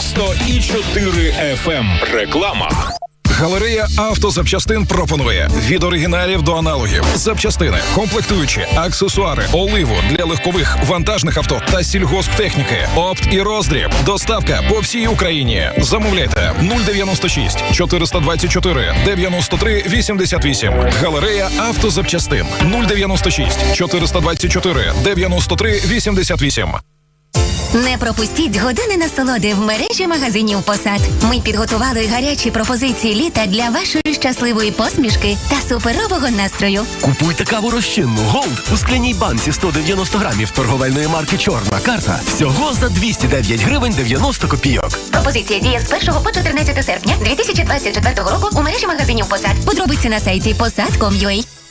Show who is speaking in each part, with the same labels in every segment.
Speaker 1: 104 FM. Реклама.
Speaker 2: Галерея автозапчастин пропонує від оригіналів до аналогів, запчастини, комплектуючі, аксесуари, оливу для легкових вантажних авто та сільгосптехніки, опт і роздріб. Доставка по всій Україні. Замовляйте 096 424 93 88. Галерея автозапчастин 096 424 93 88.
Speaker 3: Не пропустіть години насолоди в мережі магазинів Посад. Ми підготували гарячі пропозиції літа для вашої щасливої посмішки та суперового настрою.
Speaker 4: Купуйте каву розчинну Голд у скляній банці 190 грамів торговельної марки Чорна карта. Всього за 209 гривень 90 копійок.
Speaker 3: Пропозиція діє з 1 по 14 серпня 2024 року у мережі магазинів Посад. Подробиці на сайті posad.com.ua.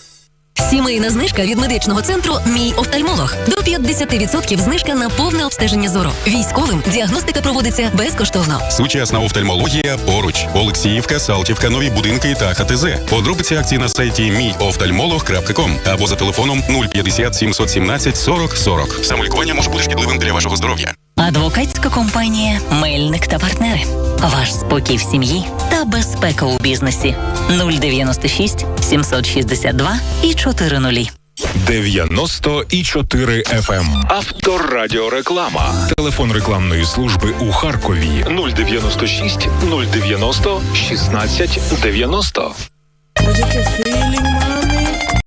Speaker 5: Сімейна знижка від медичного центру Мій офтальмолог. До 50% знижка на повне обстеження зору. Військовим діагностика проводиться безкоштовно.
Speaker 6: Сучасна офтальмологія поруч. Олексіївка, Салтівка, нові будинки та ХТЗ. Подробиці акцій на сайті мійофтальмолог.ком або за телефоном 050 717 40 40. Самолікування може бути шкідливим для вашого здоров'я.
Speaker 7: Адвокатська компанія Мельник та партнери. Ваш спокій в сім'ї та безпека у бізнесі 096 762 і 400.
Speaker 1: 94 FM. Авторадіореклама. Телефон рекламної служби у Харкові 096 090 16 90.
Speaker 8: Oye, qué feeling